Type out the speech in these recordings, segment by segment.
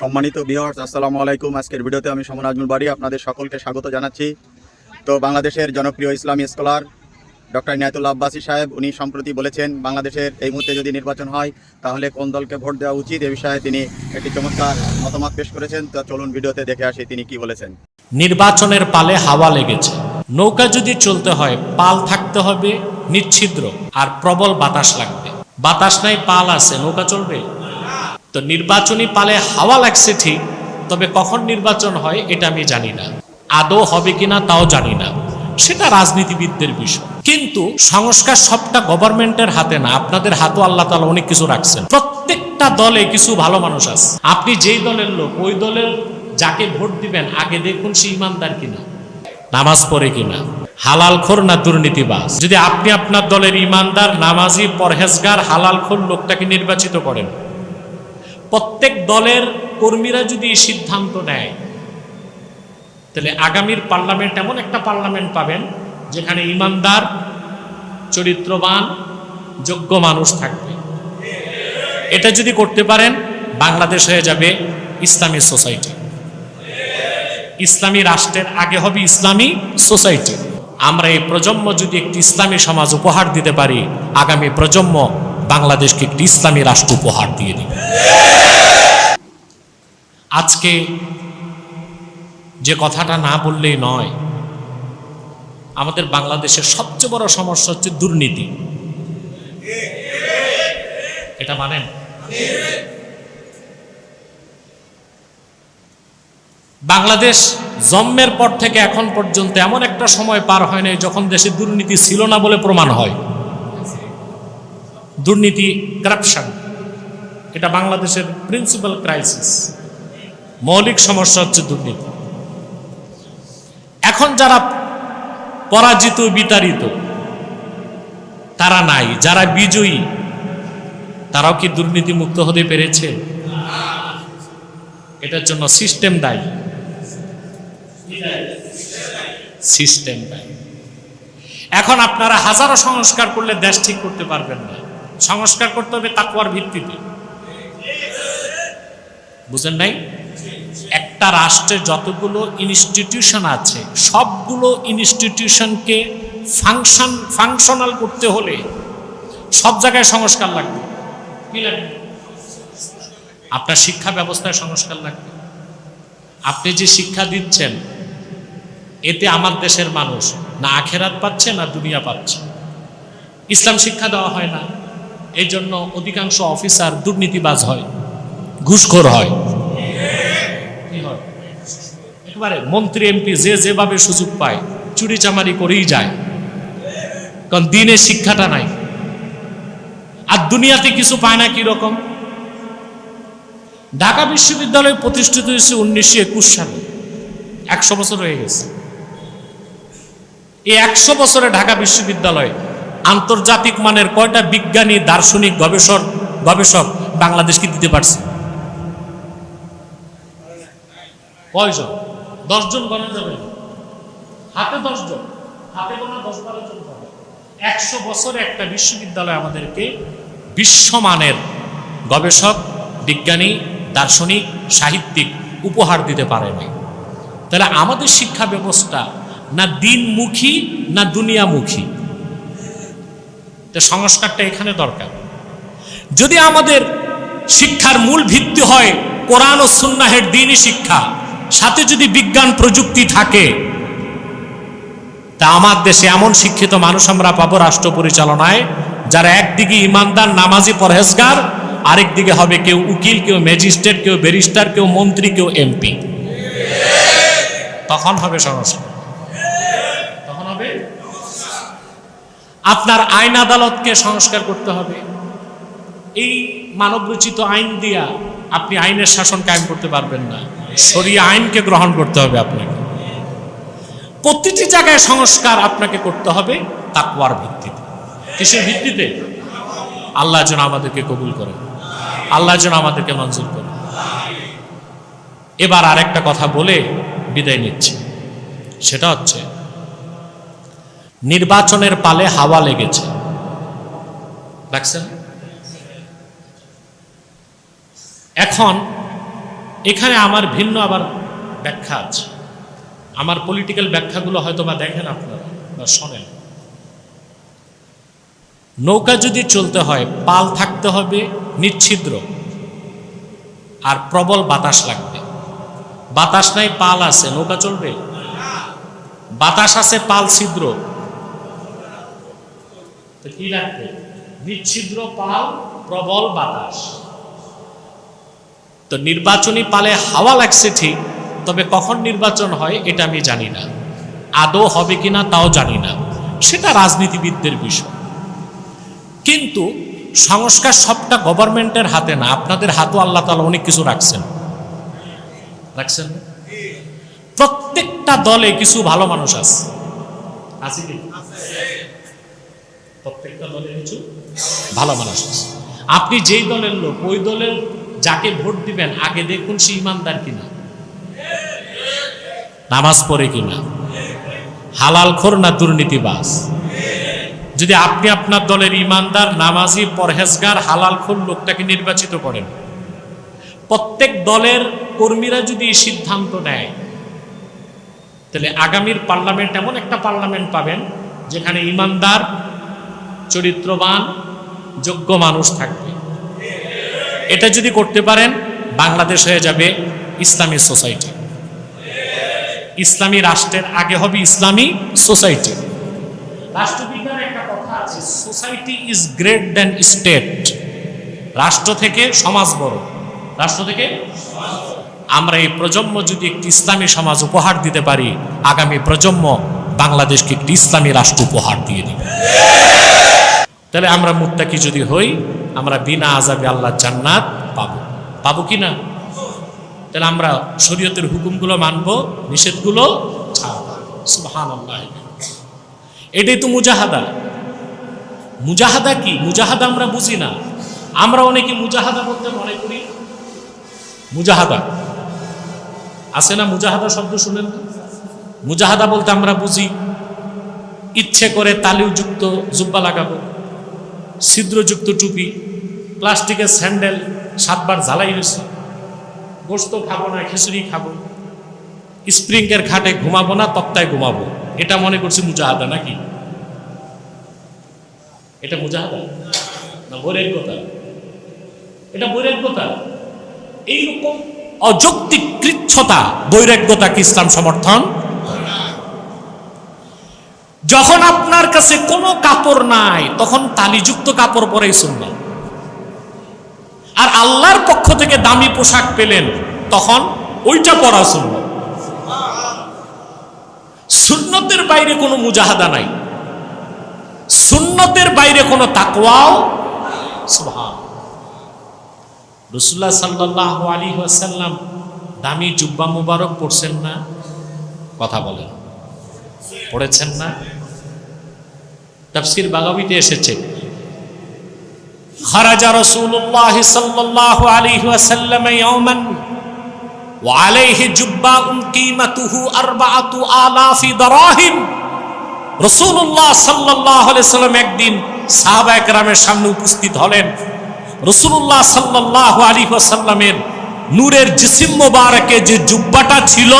সম্মানিত বিহার্স আসসালামু আলাইকুম। আজকের ভিডিওতে আমি সমন আজমুল বাড়ি আপনাদের সকলকে স্বাগত জানাচ্ছি। তো বাংলাদেশের জনপ্রিয় ইসলামী স্কলার ডক্টর ইনায়তুল্লাহ আব্বাসী সাহেব, উনি সম্প্রতি বলেছেন, বাংলাদেশের এই মুহূর্তে যদি নির্বাচন হয়, তাহলে কোন দলকে ভোট দেওয়া উচিত? এ বিষয়ে তিনি একটি চমৎকার মতামত পেশ করেছেন। তো চলুন ভিডিওতে দেখে আসি তিনি কি বলেছেন। নির্বাচনের পালে হাওয়া লেগেছে। নৌকা যদি চলতে হয়, পাল থাকতে হবে, নিচ্ছিদ্র, আর প্রবল বাতাস লাগবে। বাতাস নাই, পাল আছে, নৌকা চলবে? তো নির্বাচনী পালে হাওয়া লাগছে ঠিক, তবে কখন নির্বাচন হয় এটা আমি জানি না। আদৌ হবে কিনা তাও জানি না। সেটা রাজনীতিবিদদের বিষয়। কিন্তু সংস্কার সবটা গভর্নমেন্টের হাতে না, আপনাদের হাতও আল্লাহ তালা অনেক কিছু রাখছেন। প্রত্যেকটা দলে কিছু ভালো মানুষ আছে। আপনি যেই দলের লোক, ওই দলের যাকে ভোট দিবেন, আগে দেখুন সে ইমানদার কিনা, নামাজ পড়ে কিনা হালাল খোর না দুর্নীতিবাজ। যদি আপনি আপনার দলের ইমানদার, নামাজি, পরহেজগার হালাল খোর লোকটাকে নির্বাচিত করেন প্রত্যেক দলের কর্মীরা যদি এই সিদ্ধান্ত নেয়, তাহলে আগামীর পার্লামেন্ট এমন একটা পার্লামেন্ট পাবেন যেখানে ইমানদার, চরিত্রবান, যোগ্য মানুষ থাকবে। এটা যদি করতে পারেন, বাংলাদেশ হয়ে যাবে ইসলামী সোসাইটি। ইসলামী রাষ্ট্রের আগে হবে ইসলামী সোসাইটি। আমরা এই প্রজন্ম যদি একটি ইসলামী সমাজ উপহার দিতে পারি, আগামী প্রজন্ম বাংলাদেশকে একটি ইসলামী রাষ্ট্র উপহার দিয়ে দিবে। আজকে যে কথাটা না বললেই নয়, আমাদের বাংলাদেশের সবচেয়ে বড় সমস্যা হচ্ছে দুর্নীতি। এটা মানেন? বাংলাদেশ জন্মের পর থেকে এখন পর্যন্ত এমন একটা সময় পার হয় নাই যখন দেশে দুর্নীতি ছিল না বলে প্রমাণ হয়। দুর্নীতি কারাপশন এটা বাংলাদেশের প্রিন্সিপাল ক্রাইসিস মৌলিক সমস্যা হচ্ছে দুর্নীতি। এখন যারা পরাজিত, বিতাড়িত, তারা নাই, যারা বিজয়ী, তারাও কি দুর্নীতি মুক্ত হতে পেরেছে? এটার জন্য সিস্টেম দায়ী। সিস্টেম দায়ী। এখন আপনারা হাজারো সংস্কার করলে দেশ ঠিক করতে পারবেন না। সংস্কার করতে হবে তাকুয়ার ভিত্তিতে। বুঝেন নাই? একটা রাষ্ট্রে যতগুলো ইনস্টিটিউশন আছে, সবগুলো ইনস্টিটিউশনকে ফাংশন ফাংশনাল করতে হলে সব জায়গায় সংস্কার লাগবে। লাগবে আপনার শিক্ষা ব্যবস্থায় সংস্কার লাগবে। আপনি যে শিক্ষা দিচ্ছেন, এতে আমার দেশের মানুষ না আখেরাত পাচ্ছে না দুনিয়া পাচ্ছে। ইসলাম শিক্ষা দেওয়া হয় না। এই জন্য অধিকাংশ অফিসার দুর্নীতিবাজ হয়, ঘুষখোর হয়। একেবারে মন্ত্রী, এমপি যে যেভাবে সুযোগ পায় চুরি চামারি করেই যায়। কারণ দিনে শিক্ষাটা নাই। আর দুনিয়াতে কিছু পায় না কি রকম ঢাকা বিশ্ববিদ্যালয় প্রতিষ্ঠিত হয়েছে উনিশশো একুশ সালে। একশো বছর হয়ে গেছে। এই একশো বছরে ঢাকা বিশ্ববিদ্যালয় আন্তর্জাতিক মানের কয়টা বিজ্ঞানী, দার্শনিক, গবেষক গবেষক বাংলাদেশকে দিতে পারছে? কয়জন? দশজন গণা যাবে। না। হাতে দশজন। হাতে গোনা দশ বারো জন একশো বছরে একটা বিশ্ববিদ্যালয় আমাদেরকে বিশ্বমানের গবেষক, বিজ্ঞানী, দার্শনিক, সাহিত্যিক উপহার দিতে পারেনি তাহলে আমাদের শিক্ষা ব্যবস্থা না দিনমুখী, না দুনিয়ামুখী? তো সংস্কারটা এখানে দরকার। যদি আমাদের শিক্ষার মূল ভিত্তি হয় কোরআন ও সুন্নাহের দিনই শিক্ষা, সাথে যদি বিজ্ঞান প্রযুক্তি থাকে, তা আমার দেশে এমন শিক্ষিত মানুষ আমরা পাবো রাষ্ট্র পরিচালনায়, যারা একদিকে ইমানদার, নামাজি, পরহেজগার আরেক দিকে হবে কেউ উকিল, কেউ ম্যাজিস্ট্রেট, কেউ ব্যারিস্টার, কেউ মন্ত্রী, কেউ এমপি। তখন হবে সংস্কার তখন হবে আপনার আইন আদালতকে সংস্কার করতে হবে। এই মানবরচিত আইন দিয়া আপনি আইনের শাসন কায়েম করতে পারবেন না। সরিয়ে আইনকে গ্রহণ করতে হবে আপনাকে। প্রতিটি জায়গায় সংস্কার আপনাকে করতে হবে তাকওয়ার ভিত্তিতে। কিসের ভিত্তিতে? আল্লাহ যেন আমাদেরকে কবুল করে। আল্লাহ যেন আমাদেরকে মঞ্জুর করে। এবার আরেকটা কথা বলে বিদায় নিচ্ছে। সেটা হচ্ছে নির্বাচনের পালে হাওয়া লেগেছে। দেখছেন এখন এখানে আমার ভিন্ন আবার ব্যাখ্যা আছে। আমার পলিটিক্যাল ব্যাখ্যাগুলো হয়তো বা দেখেন আপনারা বা শোনেন। নৌকা যদি চলতে হয়, পাল থাকতে হবে নিচ্ছিদ্র আর প্রবল বাতাস লাগবে। বাতাস নাই, পাল আছে, নৌকা চলবে? বাতাস আছে, পাল ছিদ্র। তো কি লাগবে নিচ্ছিদ্র পাল, প্রবল বাতাস। তো নির্বাচনী পালে হাওয়া লাগছে ঠিক, তবে কখন নির্বাচন হয় এটা আমি জানি না। আদৌ হবে কিনা তাও জানি না। সেটা রাজনীতিবিদদের বিষয়। কিন্তু সংস্কার সবটা গভর্নমেন্টের হাতে না, আপনাদের হাতও আল্লাহ তালা অনেক কিছু রাখছেন। রাখছেন? প্রত্যেকটা দলে কিছু ভালো মানুষ আছে। আছে প্রত্যেকটা দলে কিছু ভালো মানুষ। আছে আপনি যেই দলের লোক, ওই দলের যাকে ভোট দিবেন, আগে দেখুন সে ইমানদার কিনা। নামাজ পড়ে কিনা। হালাল খোর না দুর্নীতিবাজ। যদি আপনি আপনার দলের ইমানদার, নামাজি, পরহেজগার, হালাল খোর লোকটাকে নির্বাচিত করেন। প্রত্যেক দলের কর্মীরা যদি এই সিদ্ধান্ত নেয়, তাহলে আগামীর পার্লামেন্ট এমন একটা পার্লামেন্ট পাবেন, যেখানে ইমানদার চরিত্রবান, যোগ্য মানুষ থাকবে। এটা যদি করতে পারেন, বাংলাদেশ হয়ে যাবে ইসলামী সোসাইটি। ইসলামী রাষ্ট্রের আগে হবে ইসলামী সোসাইটি। রাষ্ট্রবিজ্ঞানে একটা কথা আছে, society is great than state. রাষ্ট্র থেকে সমাজ বড়। রাষ্ট্র থেকে আমরা এই প্রজন্ম যদি একটি ইসলামী সমাজ উপহার দিতে পারি, আগামী প্রজন্ম বাংলাদেশকে একটি ইসলামী রাষ্ট্র উপহার দিয়ে দিবে। তাহলে আমরা মুত্তাকি যদি হই, আমরা বিনা আজাবে আল্লাহ জান্নাত পাবো। পাবো কি না? তাহলে আমরা শরীয়তের হুকুমগুলো মানবো, নিষেধগুলো এটাই তো মুজাহাদা। মুজাহাদা কি? মুজাহাদা আমরা বুঝি না। আমরা অনেকে মুজাহাদা বলতে মনে করি। মুজাহাদা। আছে না মুজাহাদা শব্দ শুনেন? মুজাহাদা বলতে আমরা বুঝি। ইচ্ছে করে তালিউযুক্ত জুব্বা লাগাবো। ছিদ্রযুক্ত টুপি, প্লাস্টিকের স্যান্ডেল সাতবার ঝালাই হয়েছে। গোস্ত খাব না, খিচুড়ি খাব। স্প্রিংয়ের খাটে ঘুমাবো না, তক্তায় ঘুমাবো। এটা মনে করছি মুজাহাদা নাকি? এটা মুজাহাদা? না বৈরাগ্যতা এটা বৈরাগ্যতা এইরকম অযৌক্তিক কৃচ্ছতা বৈরাগ্যতাকে ইসলাম সমর্থন? যখন আপনার কাছে কোনো কাপড় নাই, তখন তালিযুক্ত কাপড় পরেই শুনলাম আর আল্লাহর পক্ষ থেকে দামি পোশাক পেলেন, তখন ওইটা পরা শুনল সুন্নতের বাইরে কোনো মুজাহাদা নাই। সুন্নতের বাইরে কোনো তাকওয়াও রসুল্লাহ সাল্লাহ আলী ওয়াসাল্লাম দামি জুব্বা মুবারক পড়ছেন না? কথা বলেন। পড়েছেন না? তাফসির বাগাবিতে এসেছে। খারাজা রাসূলুল্লাহ সাল্লাল্লাহু আলাইহি উপস্থিত হলেন। রাসূলুল্লাহ সাল্লাল্লাহু আলাইহি ওয়াসাল্লামের নূরের জিসিম মোবারকে যে জুব্বাটা ছিল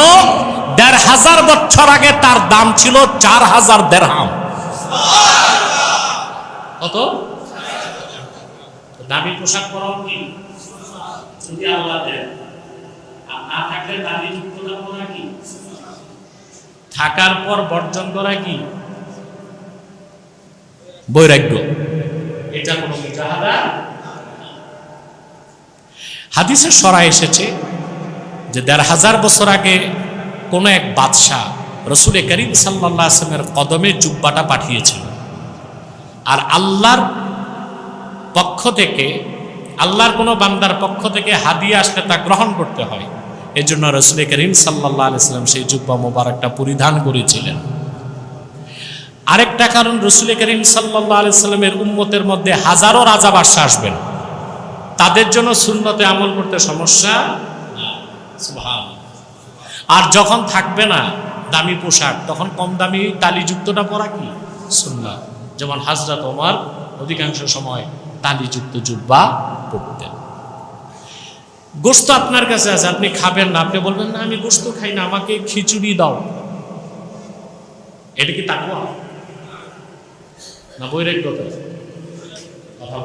দেড় হাজার বছর আগে তার দাম ছিল চার হাজার দেড়হাম। কত? দামি পোশাক পরাও থাকার পর বর্জন করা কি? বৈরাগ্য। এটা কোনো মুজাহাদা? হাদিসে সরা এসেছে যে দেড় হাজার বছর আগে কোনো এক বাদশাহ রসুল করিম সাল্লাহ আসলামের কদমে জুব্বাটা পাঠিয়েছিল। আর আল্লাহর পক্ষ থেকে, আল্লাহর কোনো বান্দার পক্ষ থেকে হাদিয়া আসলে তা গ্রহণ করতে হয়। এই জন্য রসুল করিম সাল্লাহ আলাইসাল্লাম সেই জুব্বা মোবারকটা পরিধান করেছিলেন। আরেকটা কারণ, রসুল করিম সাল্লাহ আলাইসাল্লামের উম্মতের মধ্যে হাজারো রাজা বাদশাহ আসবেন। তাদের জন্য শূন্যতে আমল করতে সমস্যা। আর যখন থাকবে না দামি পোশাক, তখন কম দামি তালিযুক্তটা পরা কি? সুন্না যেমন হাজরা তোমার অধিকাংশ সময় তালিযুক্ত জুব্বা পড়তেন গোস্ত আপনার কাছে আছে, আপনি খাবেন না, আপনি বলবেন, না, আমি গোস্ত খাই না, আমাকে খিচুড়ি দাও। এটা কি তাকুয়া না বৈরাগ্যতা কথা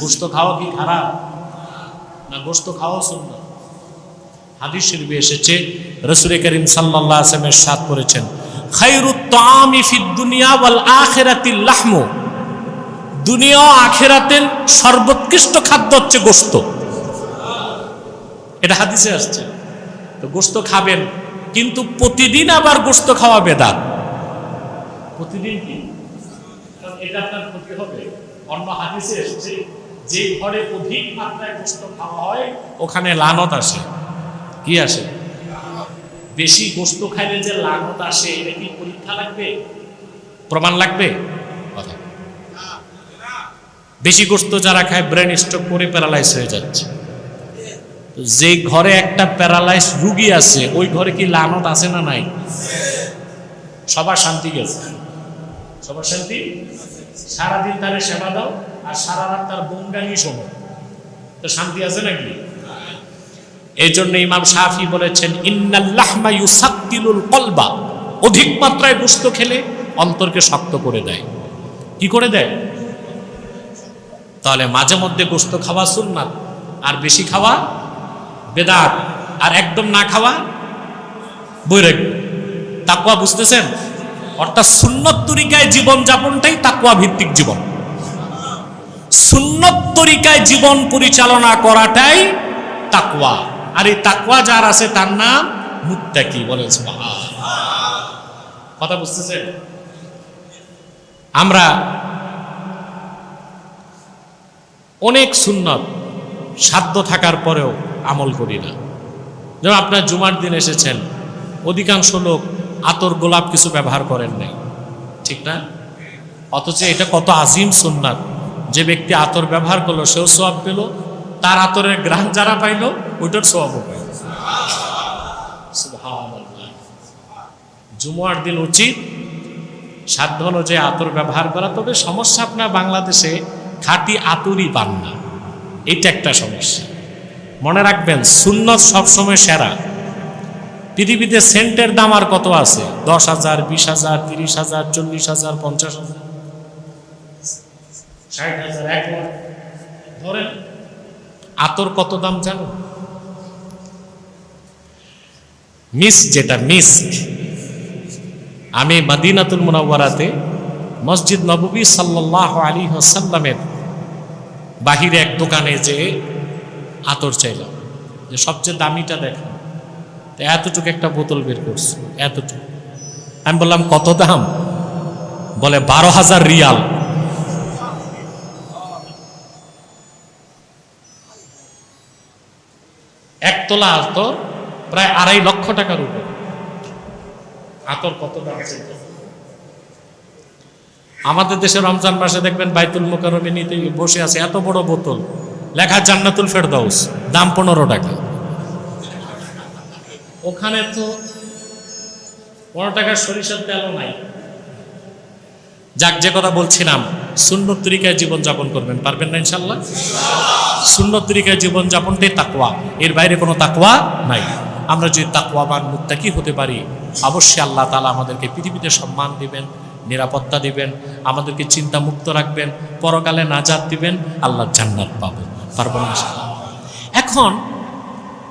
গোস্ত খাওয়া কি খারাপ? না গোস্ত খাওয়া শুননা হাদিস শরীফে এসেছে, রসুল করিম আলাইহি ওয়াসাল্লাম সাথ করেছেন দুনিয়া আখেরাতের সর্বোৎকৃষ্ট খাদ্য হচ্ছে গোস্ত এটা হাদিসে আসছে। তো গোস্ত খাবেন, কিন্তু প্রতিদিন আবার গোস্ত খাওয়া বেদাত। প্রতিদিন কি? এটা আপনার ক্ষতি হবে। অন্য হাদিসে এসেছে, যে ঘরে অধিক মাত্রায় গোস্ত খাওয়া হয়, ওখানে লানত আসে। কি আসে? বেশি গোস্ত খাইলে যে লানত আসে, এটা কি পরীক্ষা লাগবে? প্রমাণ লাগবে? কথা। বেশি গোস্ত যারা খায় ব্রেন স্ট্রোক করে প্যারালাইজ হয়ে যাচ্ছে। যে ঘরে একটা প্যারালাইজ রুগী আছে, ওই ঘরে কি লানত আছে না নাই? সবার শান্তি গেছে। সবার শান্তি? সারাদিন তারে সেবা দাও, আর সারা রাত তার বঙ্গানি শোনো। তো শান্তি আছে নাকি? এই জন্য ইমাম শাফি বলেছেন ইন্নাল্লাহমা ইউসাক্কিলুল কলবা। অধিক মাত্রায় গোস্ত খেলে অন্তরকে শক্ত করে দেয়। কি করে দেয়? তাহলে মাঝে মধ্যে গোস্ত খাওয়া সুন্নাত, আর বেশি খাওয়া বেদাত, আর একদম না খাওয়া বৈরাগ্য। তাকুয়া বুঝতেছেন? অর্থাৎ সুন্নত তরিকায় জীবন যাপনটাই তাকুয়া ভিত্তিক জীবন। সুন্নত তরিকায় জীবন পরিচালনা করাটাই তাকুয়া আর এই তাকুয়া যার আছে তার নাম মুত্তাকি বলেন কথা বুঝতেছেন? আমরা অনেক সুন্নত সাধ্য থাকার পরেও আমল করি না। যেমন আপনার জুমার দিন এসেছেন, অধিকাংশ লোক আতর গোলাপ কিছু ব্যবহার করেন নাই। ঠিক না? অথচ এটা কত আজিম সুন্নাত। যে ব্যক্তি আতর ব্যবহার করল, সেও সোয়াব পেল তার আতরের গ্রাহ যারা পাইল, ওইটার সোয়াবও পাইল। জুমার দিন উচিত সাধ্য অনুযায়ী আতর ব্যবহার করা। তবে সমস্যা আপনার বাংলাদেশে খাঁটি আতরই পান না। এটা একটা সমস্যা। মনে রাখবেন, সুন্নত সবসময় সেরা। পৃথিবীতে সেন্টের দাম আর কত আছে? দশ হাজার, বিশ হাজার, তিরিশ হাজার, চল্লিশ হাজার, পঞ্চাশ হাজার। ষাট হাজার, এক লাখ। ধরেন আতর কত দাম জানো? মিস যেটা মিস্ক আমি মাদিনাতুল মুনাওয়ারাতে মসজিদ নববী সাল্লাহ আলী হাসাল্লামের বাহিরে এক দোকানে যে আতর চাইলাম। যে সবচেয়ে দামিটা দেখান তো এতটুকু একটা বোতল বের করছে, এতটুকু। আমি বললাম, কত দাম? বলে, বারো হাজার রিয়াল। একতলা আতর, প্রায় আড়াই লক্ষ টাকার উপর। আতর কত দাম? আমাদের দেশে রমজান মাসে দেখবেন বাইতুল মোকারমে নিতে বসে আছে এত বড় বোতল। লেখা জান্নাতুল ফেরদাউস, দাম পনেরো টাকা। ওখানে তো পনেরো টাকার সরিষার তেলও নাই। যাক, যে কথা বলছিলাম, সুন্নত তরিকায় জীবন যাপন করবেন, পারবেন না ইনশাল্লাহ? সুন্নত তরিকায় জীবন যাপনটাই তাকওয়া। এর বাইরে কোনো তাকওয়া নাই। আমরা যদি তাকওয়াবান মুত্তাকি হতে পারি, অবশ্যই আল্লাহ তালা আমাদেরকে পৃথিবীতে সম্মান দিবেন, নিরাপত্তা দিবেন, আমাদেরকে চিন্তা মুক্ত রাখবেন, পরকালে নাজাত দিবেন, আল্লাহ জান্নাত পাবো পারব না এখন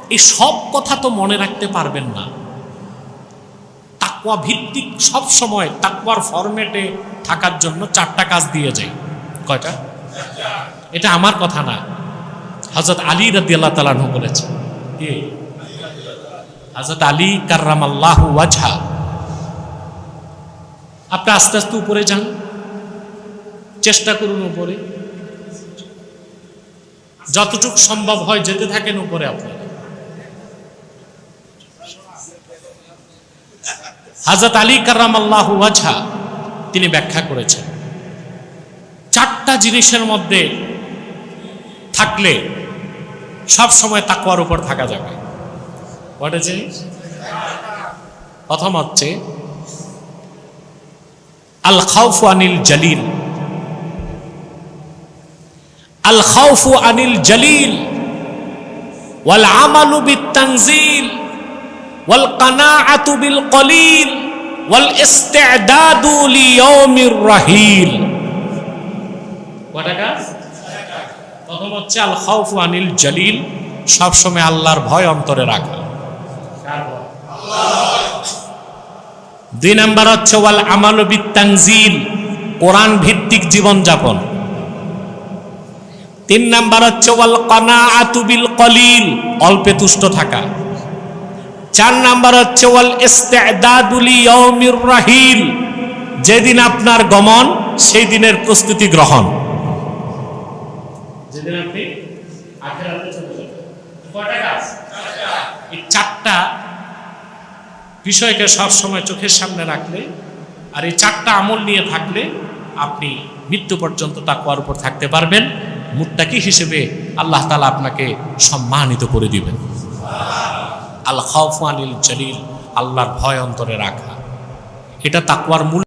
এই সব কথা তো মনে রাখতে পারবেন না। তাকওয়া ভিত্তিক সব সময় তাকওয়ার ফরম্যাটে থাকার জন্য চারটা কাজ দিয়ে যাই কয়টা? এটা আমার কথা না। হজরত আলী রাদি আল্লাহ তালাহ বলেছে, কি? হজরত আলী কার্রাম আল্লাহ ওয়াজহা। আপনি আস্তে আস্তে উপরে যান, চেষ্টা করুন উপরে। যতটুক সম্ভব হয় যেতে থাকেন উপরে আপনি। হাজরত আলী কার্রাম আল্লাহ ওয়াজহা, তিনি ব্যাখ্যা করেছেন, চারটা জিনিসের মধ্যে থাকলে সব সময় তাকুয়ার উপর থাকা যাবে। ইজ প্রথম হচ্ছে আল খাউফু আনিল জালিল। আল খাউফু আনিল জালিল। ওয়াল আমালু বিত্তানজিল। ওয়াল কানাআতু বিল কলিল ওয়াল ইস্তি'দাদু লিয়াউমির রাহিল কয়টা কাজ প্রথম হচ্ছে আল খাউফু আনিল জালিল সবসময় আল্লাহর ভয় অন্তরে রাখা। দুই নাম্বার হচ্ছে, ওয়াল আমালু বিত্তানজিল কোরআন ভিত্তিক জীবনযাপন। তিন নাম্বার হচ্ছে, ওয়াল কানাআতু বিল কলিল অল্পে তুষ্ট থাকা। চার নাম্বার হচ্ছে, ওয়াল ইস্তি'দাদু লিয়াউমির রাহিল যেদিন আপনার গমন, সেই দিনের প্রস্তুতি গ্রহণ। চারটা বিষয়কে সবসময় চোখের সামনে রাখলে আর এই চারটা আমল নিয়ে থাকলে আপনি মৃত্যু পর্যন্ত তাকুয়ার উপর থাকতে পারবেন। মুত্তাকি হিসেবে আল্লাহ তালা আপনাকে সম্মানিত করে দিবেন। আল খাউফানিল জলিল, আল্লাহর ভয় অন্তরে রাখা। এটা তাকুয়ার মূল